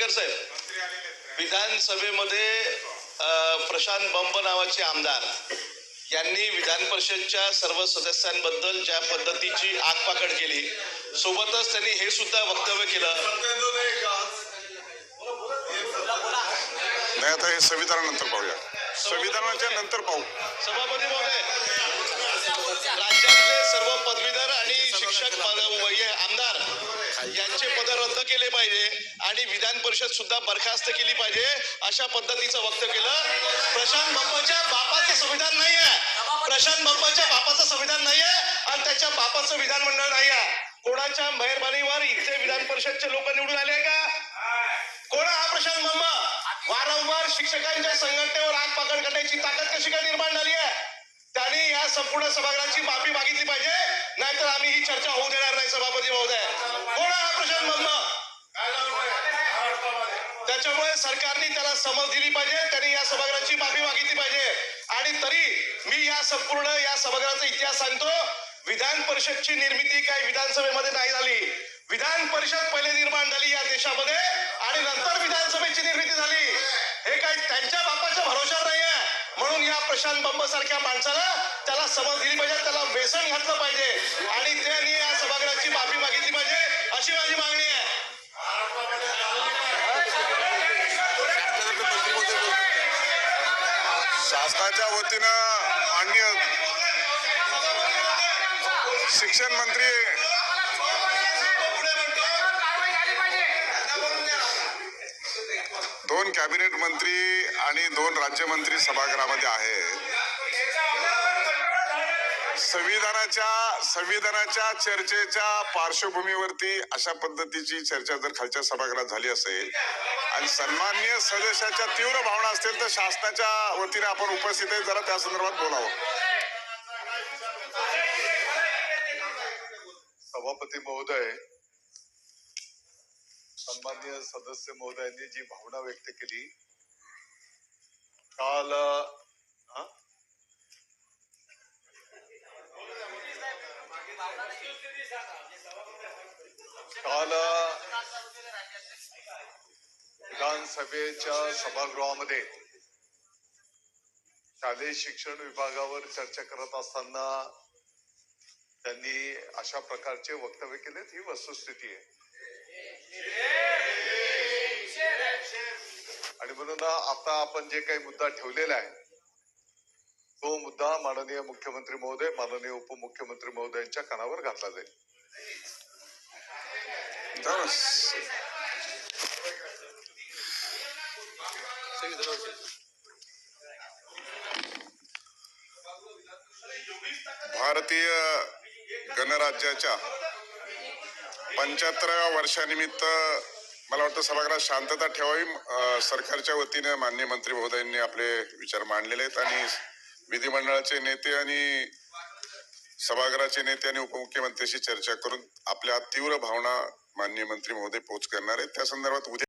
दरेकर साहेब विधानसभेमध्ये प्रशांत बंब नावाचे आमदार यांनी विधान परिषदच्या सर्व सदस्यांबद्दल ज्या पद्धतीची आगपाकड केली सोबतच त्यांनी हे सुद्धा वक्तव्य केलं. नाही आता हे संविधानानंतर पाहूया. संविधानाच्या नंतर पाहू. सभापती महोदय राज्यातले सर्व पदवीधर आणि शिक्षक आमदार यांचे पद रद्द केले पाहिजे आणि विधान परिषद सुद्धा बरखास्त केली पाहिजे अशा पद्धतीचं वक्त केलं. प्रशांत बाप्पाच्या बापाचं संविधान नाही आहे प्रशांत बाप्पाच्या बापाचं संविधान नाही आहे आणि त्याच्या बापाचं विधानमंडळ नाही आहे कोणाच्या मेहरबानीवर इथले विधान परिषदचे लोक निवडून आले का? कोण हा प्रशांत बाप्पा? वारंवार शिक्षकांच्या संघटनेवर आग पाकड करण्याची ताकद कशी काय निर्माण झाली आहे? आणि या संपूर्ण सभागृहाची माफी मागितली पाहिजे. नाहीतर आम्ही ही चर्चा होऊ देणार नाही सभापती महोदय. कोण हा प्रशांत बंब त्याच्यामुळे सरकारने त्याला समज दिली पाहिजे. त्यांनी या सभागृहाची माफी मागितली पाहिजे. आणि तरी मी या संपूर्ण या सभागृहाचा इतिहास सांगतो. विधान परिषदची निर्मिती काही विधानसभेमध्ये नाही झाली. विधान परिषद पहिले निर्माण झाली या देशामध्ये आणि नंतर विधानसभेची निर्मिती झाली. हे काही त्यांच्या बापाच्या भरोशा नाही आहे म्हणून या प्रशांत बंब सारख्या माणसाला त्याला समज दिली पाहिजे त्याला व्यसन घातलं पाहिजे. आणि त्यांनी या सभागृहाची माफी मागितली पाहिजे अशी माझी मागणी आहे. शासनाच्या वतीनं माननीय शिक्षण मंत्री दोन कॅबिनेट मंत्री आणि दोन राज्यमंत्री सभागृहामध्ये आहेत संविधानाच्या संविधानाच्या चर्चेच्या पार्श्वभूमीवरती अशा पद्धतीची चर्चा जर खालच्या सभागृहात झाली असेल आणि सन्माननीय सदस्याच्या तीव्र भावना असतील तर शासनाच्या वतीने आपण उपस्थित आहे. जरा त्या संदर्भात बोलावं. सभापती महोदय सन्मान्य सदस्य महोदयांनी जी भावना व्यक्त केली काल काल विधानसभेच्या सभागृहामध्ये शालेय शिक्षण विभागावर चर्चा करत असताना त्यांनी अशा प्रकारचे वक्तव्य केलेत. ही वस्तुस्थिती आहे. आणि म्हणून आता आपण जे काही मुद्दा ठेवलेला आहे तो मुद्दा माननीय मुख्यमंत्री महोदय माननीय उपमुख्यमंत्री महोदयांच्या कानावर घातला जाईल. भारतीय गणराज्याच्या पंच्याहत्तराव्या वर्षानिमित्त मला वाटतं सभागृहात शांतता ठेवावी अं, सरकारच्या वतीने माननीय मंत्री महोदयांनी आपले विचार मांडलेले आहेत आणि विधिमंडळाचे नेते आणि सभागृहाचे नेते आणि उपमुख्यमंत्र्यांशी चर्चा करून आपल्या तीव्र भावना माननीय मंत्री महोदय पोच करणार आहेत. त्या संदर्भात उद्या